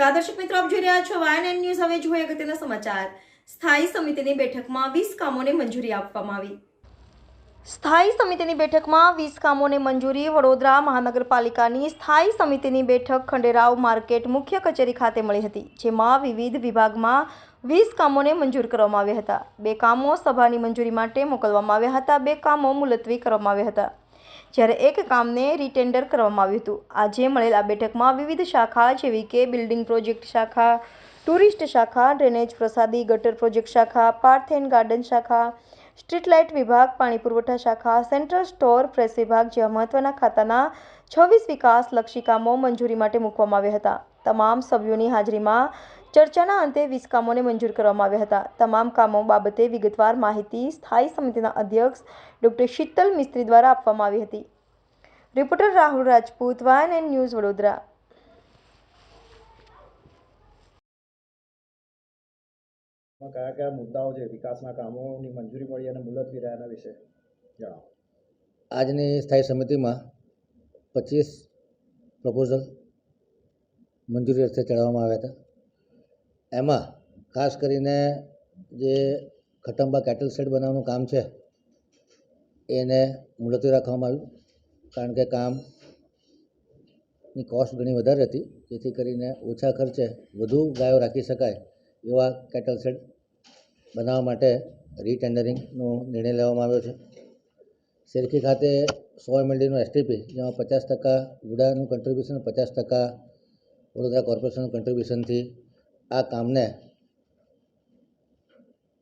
નમસ્કાર દર્શક મિત્રો આપ જોઈ રહ્યા છો વાયન ન્યૂઝ હવે જોઈએ અગત્યના સમાચાર. સ્થાયી સમિતિની બેઠકમાં વીસ કામોને મંજૂરી આપવામાં આવી. સ્થાયી સમિતિની બેઠકમાં વીસ કામોને મંજૂરી વડોદરા મહાનગરપાલિકાની સ્થાયી સમિતિની બેઠક ખંડેરાવ માર્કેટ મુખ્ય કચેરી ખાતે મળી હતી, જેમાં વિવિધ વિભાગમાં વીસ કામોને મંજૂર કરવામાં આવ્યા હતા. બે કામો સભાની મંજૂરી માટે મોકલવામાં આવ્યા હતા, બે કામો મુલતવી કરવામાં આવ્યા હતા. જ્યારે એક કામને રીટેન્ડર કરવામાં આવ્યું હતું. આજે મળેલ આ બેઠકમાં વિવિધ શાખા જેવી કે બિલ્ડિંગ પ્રોજેક્ટ શાખા, ટુરિસ્ટ શાખા, ડ્રેનેજ પ્રસાદી, ગટર પ્રોજેક્ટ શાખા, પાર્થ એન્ડ ગાર્ડન શાખા, સ્ટ્રીટ લાઇટ વિભાગ, પાણી પુરવઠા શાખા, સેન્ટ્રલ સ્ટોર, પ્રેસ વિભાગ જેવા મહત્વના ખાતાના છવ્વીસ વિકાસલક્ષી કામો મંજૂરી માટે મૂકવામાં આવ્યા હતા. તમામ સભ્યોની હાજરીમાં ચર્ચાના અંતે વીસ કામોને મંજૂર કરવામાં આવ્યા હતા. તમામ કામો બાબતે વિગતવાર માહિતી સ્થાયી સમિતિના અધ્યક્ષ ડોક્ટર શીતલ મિસ્ત્રી દ્વારા આપવામાં આવી હતી. રિપોર્ટર રાહુલ રાજપૂત વાયન એન્ડ ન્યૂઝ વડોદરા. માં કયા કયા મુદ્દાઓ છે? વિકાસના કામોની મંજૂરી મળી અને મુલતવી રહ્યા એના વિશે જણાવો. આજની સ્થાયી સમિતિમાં પચીસ પ્રપોઝલ મંજૂરી અર્થે ચડાવવામાં આવ્યા હતા. એમાં ખાસ કરીને જે ખટંબા કેટલ શેડ બનાવવાનું કામ છે, એને મુલતવી રાખવામાં આવ્યું. કારણ કે કામની કોસ્ટ ઘણી વધારે હતી. જેથી કરીને ઓછા ખર્ચે વધુ ગાયો રાખી શકાય એવા કેટલ શેડ બનાવવા માટે રીટેન્ડરિંગનો નિર્ણય લેવામાં આવ્યો છે. શેરખી ખાતે સો એમએલડીનું એસટીપી જેમાં પચાસ ટકા વુડાનું કન્ટ્રીબ્યુશન પચાસ ટકા વડોદરા કોર્પોરેશનનું કન્ટ્રીબ્યુશનથી આ કામને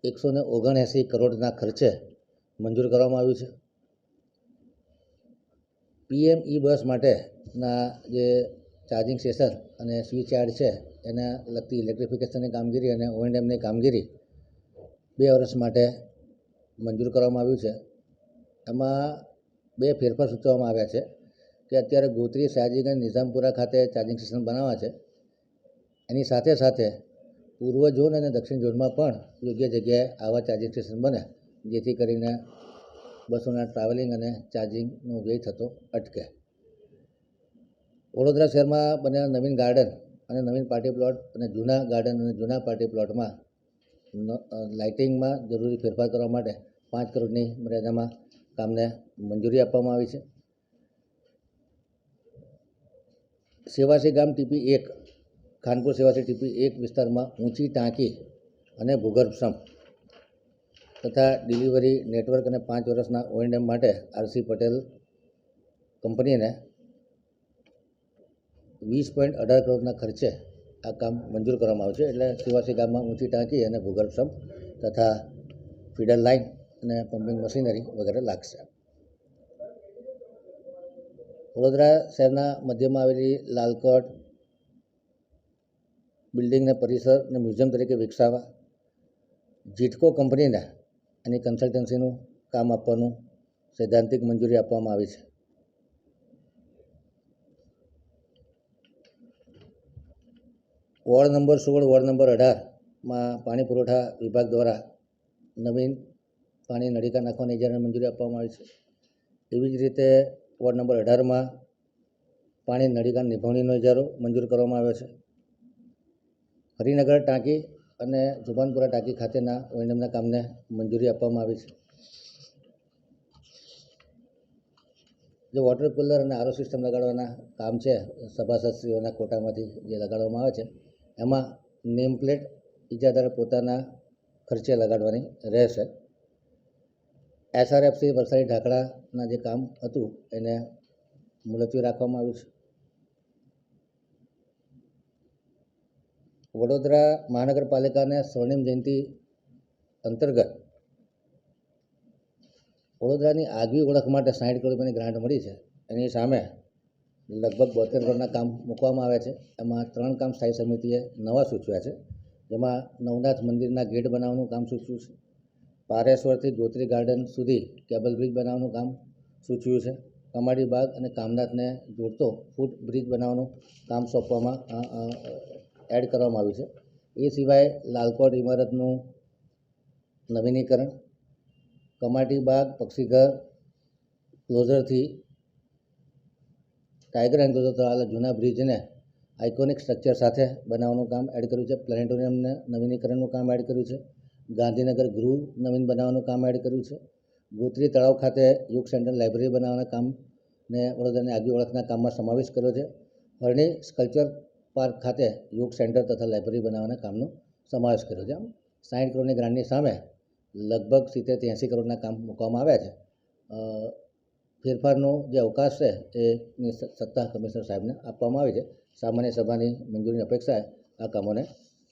એકસો ને ઓગણએંસી કરોડના ખર્ચે મંજૂર કરવામાં આવ્યું છે. પીએમ ઈ બસ માટેના જે ચાર્જિંગ સ્ટેશન અને સ્વિચ યાર્ડ છે, એને લગતી ઇલેક્ટ્રિફિકેશનની કામગીરી અને ઓએનડેમની કામગીરી બે વર્ષ માટે મંજૂર કરવામાં આવ્યું છે. એમાં બે ફેરફાર સૂચવવામાં આવ્યા છે કે અત્યારે ગોત્રી સયાજીગંજ નિઝામપુરા ખાતે ચાર્જિંગ સ્ટેશન બનાવવા છે એની સાથે સાથે પૂર્વ ઝોન અને દક્ષિણ ઝોનમાં પણ યોગ્ય જગ્યાએ આવા ચાર્જિંગ સ્ટેશન બને જેથી કરીને બસોના ટ્રાવેલિંગ અને ચાર્જિંગનો વ્યય થતો અટકે. વડોદરા શહેરમાં બનેલા નવીન ગાર્ડન અને નવીન પાર્ટી પ્લોટ અને જૂના ગાર્ડન અને જૂના પાર્ટી પ્લોટમાં લાઇટિંગમાં જરૂરી ફેરફાર કરવા માટે પાંચ કરોડની મર્યાદામાં કામને મંજૂરી આપવામાં આવી છે. સેવાસી ગામ ટીપી એક ખાનપુર સેવાસી ટીપી એક વિસ્તારમાં ઊંચી ટાંકી અને ભૂગર્ભ સંપ તથા ડિલિવરી નેટવર્ક અને પાંચ વર્ષના ઓએનએમ માટે આરસી પટેલ કંપનીને વીસ પોઈન્ટ અઢાર કરોડના ખર્ચે આ કામ મંજૂર કરવામાં આવ્યું છે. એટલે સેવાસી ગામમાં ઊંચી ટાંકી અને ભૂગર્ભ સંપ તથા ફીડર લાઇન અને પમ્પિંગ મશીનરી વગેરે લાગશે. વડોદરા શહેરના મધ્યમાં આવેલી લાલકોટ બિલ્ડિંગને પરિસર અને મ્યુઝિયમ તરીકે વિકસાવવા, જીટકો કંપનીને એની કન્સલ્ટન્સીનું કામ આપવાનું સૈદ્ધાંતિક મંજૂરી આપવામાં આવી છે. વોર્ડ નંબર સોળ, વોર્ડ નંબર અઢારમાં પાણી પુરવઠા વિભાગ દ્વારા નવીન પાણી નળીકા નાખવાની ઇજારાને મંજૂરી આપવામાં આવી છે. એવી જ રીતે વોર્ડ નંબર અઢારમાં પાણી નળીકા નિભાવણીનો ઇજારો મંજૂર કરવામાં આવ્યો છે. હરિનગર ટાંકી અને જુબાનપુરા ટાંકી ખાતેના ઓએનએમના કામને મંજૂરી આપવામાં આવી છે. જે વોટર કુલર અને આરો સિસ્ટમ લગાડવાના કામ છે, સભાસદશ્રીઓના કોટામાંથી જે લગાડવામાં આવે છે, એમાં નેમ પ્લેટ ઇજાદારે પોતાના ખર્ચે લગાડવાની રહેશે. એસઆરએફસી વરસાદી ઢાંકણાના જે કામ હતું, એને મુલતવી રાખવામાં આવ્યું છે. વડોદરા મહાનગરપાલિકાને સ્વર્ણિમ જયંતિ અંતર્ગત વડોદરાની આગવી ઓળખ માટે સાઠ કરોડ રૂપિયાની ગ્રાન્ટ મળી છે. એની સામે લગભગ બોતેર કરોડના કામ મૂકવામાં આવ્યા છે. એમાં ત્રણ કામ સ્થાયી સમિતિએ નવા સૂચવ્યા છે. જેમાં નવનાથ મંદિરના ગેટ બનાવવાનું કામ સૂચવ્યું છે. પારેશ્વરથી ગોત્રી ગાર્ડન સુધી કેબલ બ્રિજ બનાવવાનું કામ સૂચવ્યું છે. કમાડી બાગ અને કામનાથને જોડતો ફૂટ બ્રિજ બનાવવાનું કામ સોંપવામાં એડ કરવામાં આવ્યું છે. એ સિવાય લાલકોટ ઇમારતનું નવીનીકરણ, કમાટી બાગ, પક્ષીઘર, ક્લોઝરથી ટાઈગર એન્ક્લોઝર તળાવના જૂના બ્રિજને આઇકોનિક સ્ટ્રક્ચર સાથે બનાવવાનું કામ એડ કર્યું છે. પ્લેનેટોરિયમને નવીનીકરણનું કામ એડ કર્યું છે. ગાંધીનગર ગૃહ નવીન બનાવવાનું કામ એડ કર્યું છે. ગોત્રી તળાવ ખાતે યોગ સેન્ટર લાઇબ્રેરી બનાવવાના કામ ને વડોદરાની આગવી ઓળખના કામમાં સમાવેશ કર્યો છે. હરણી સ્કલ્ચર પાર્ક ખાતે યોગ સેન્ટર તથા લાઇબ્રેરી બનાવવાના કામનો સમાવેશ કર્યો છે. આમ સાઠ કરોડની ગ્રાન્ટની સામે લગભગ સિત્તેર ત્યાંસી કરોડના કામ મૂકવામાં આવ્યા છે. ફેરફારનો જે અવકાશ છે એની સત્તા કમિશનર સાહેબને આપવામાં આવી છે. સામાન્ય સભાની મંજૂરીની અપેક્ષાએ આ કામોને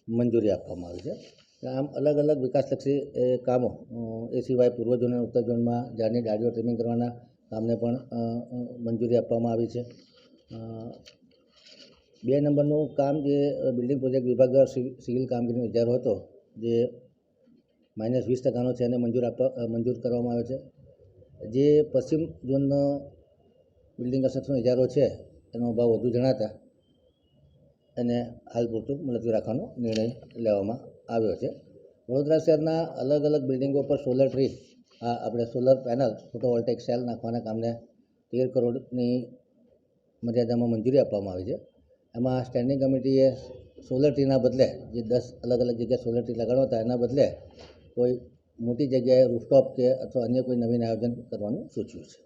મંજૂરી આપવામાં આવી છે. આમ અલગ અલગ વિકાસલક્ષી એ કામો એ સિવાય પૂર્વ અને ઉત્તર ઝોનમાં ઝાડની ડાળીઓ ટ્રીમિંગ કરવાના કામને પણ મંજૂરી આપવામાં આવી છે. બે નંબરનું કામ જે બિલ્ડિંગ પ્રોજેક્ટ વિભાગ દ્વારા સિવિલ કામગીરીનો ઇજારો હતો, જે માઇનસ વીસ ટકાનો છે એને મંજૂર આપવા મંજૂર કરવામાં આવ્યો છે. જે પશ્ચિમ ઝોનનો બિલ્ડિંગ કન્સ્ટ્રક્શનનો ઇજારો છે, એનો ભાવ વધુ જણાતા એને હાલ પૂરતું મુલતવી રાખવાનો નિર્ણય લેવામાં આવ્યો છે. વડોદરા શહેરના અલગ અલગ બિલ્ડિંગો પર સોલર ટ્રી આ આપણે સોલર પેનલ ફોટોવોલ્ટેક સેલ નાખવાના કામને તેર કરોડની મર્યાદામાં મંજૂરી આપવામાં આવી છે. એમાં સ્ટેન્ડિંગ કમિટીએ સોલર ટ્રીના બદલે જે દસ અલગ અલગ જગ્યાએ સોલર ટ્રી લગાડવા હતા એના બદલે કોઈ મોટી જગ્યાએ રૂફટોપ કે અથવા અન્ય કોઈ નવીન આયોજન કરવાનું સૂચવ્યું છે.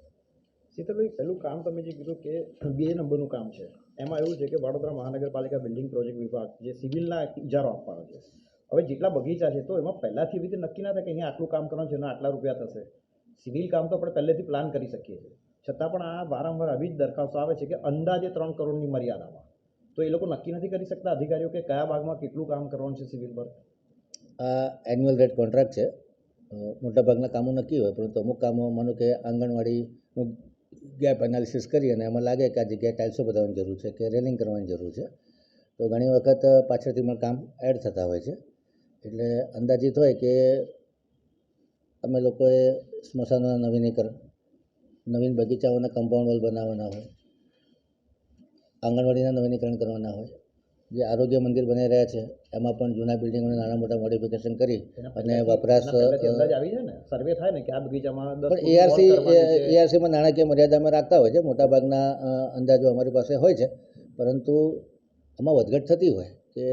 શીતલભાઈ પહેલું કામ તમે જે કીધું કે બે નંબરનું કામ છે. એમાં એવું છે કે વડોદરા મહાનગરપાલિકા બિલ્ડિંગ પ્રોજેક્ટ વિભાગ જે સિવિલના ઇજારો આપવાનો છે. હવે જેટલા બગીચા છે તો એમાં પહેલાંથી એવી રીતે નક્કી ના થાય કે અહીંયા આટલું કામ કરવાનું છે એના આટલા રૂપિયા થશે. સિવિલ કામ તો આપણે પહેલેથી પ્લાન કરી શકીએ છીએ. છતાં પણ આ વારંવાર આવી જ દરખાસ્તો આવે છે કે અંદાજે ત્રણ કરોડની મર્યાદામાં. તો એ લોકો નક્કી નથી કરી શકતા અધિકારીઓ કે કયા ભાગમાં કેટલું કામ કરવાનું છે સિવિલ પર આ એન્યુઅલ રેટ કોન્ટ્રાક્ટ છે. મોટા મોટાભાગના કામો નક્કી હોય, પરંતુ અમુક કામો માનો કે આંગણવાડીનું ગેપ એનાલિસિસ કરી અને એમાં લાગે કે આ જગ્યાએ ટાઇલ્સો બતાવવાની જરૂર છે કે રેલિંગ કરવાની જરૂર છે. તો ઘણી વખત પાછળથી પણ કામ એડ થતા હોય છે. એટલે અંદાજિત હોય કે અમે લોકોએ સ્મશાનોના નવીનીકરણ, નવીન બગીચાઓના કમ્પાઉન્ડ વોલ બનાવવાના હોય આંગણવાડીના નવીનીકરણ કરવાના હોય જે આરોગ્ય મંદિર બની રહ્યા છે એમાં પણ જૂના બિલ્ડિંગોને નાના મોટા મોડિફિકેશન કરી અને વપરાશ સર્વે થાય ને કે આ બગીચામાં પણ એઆરસી એઆરસીમાં નાણાકીય મર્યાદામાં રાખતા હોય છે મોટાભાગના અંદાજો અમારી પાસે હોય છે પરંતુ આમાં વધઘટ થતી હોય કે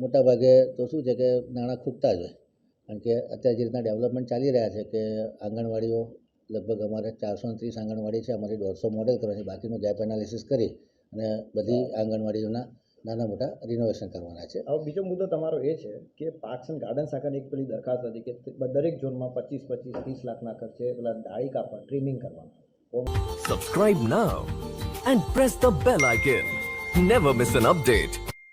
મોટાભાગે તો શું છે કે નાણાં ખૂટતા જ હોય. કારણ કે અત્યારે જે રીતના ડેવલપમેન્ટ ચાલી રહ્યા છે કે આંગણવાડીઓ લગભગ અમારે ચારસો ત્રીસ આંગણવાડી છે અમારી દોઢસો મોડેલ કરવાની બાકીનું ગેપ એનાલિસિસ કરી અને બધી આંગણવાડીઓના નાના મોટા રિનોવેશન કરવાના છે. હવે બીજો મુદ્દો તમારો એ છે કે પાર્ક્સ એન્ડ ગાર્ડન શાખાની એક પેલી દરખાસ્ત હતી કે દરેક ઝોનમાં પચીસ પચીસ ત્રીસ લાખના ખર્ચે પેલા ડાળી કાપવા ટ્રીમિંગ કરવાના. Subscribe now and press the bell icon never miss an update.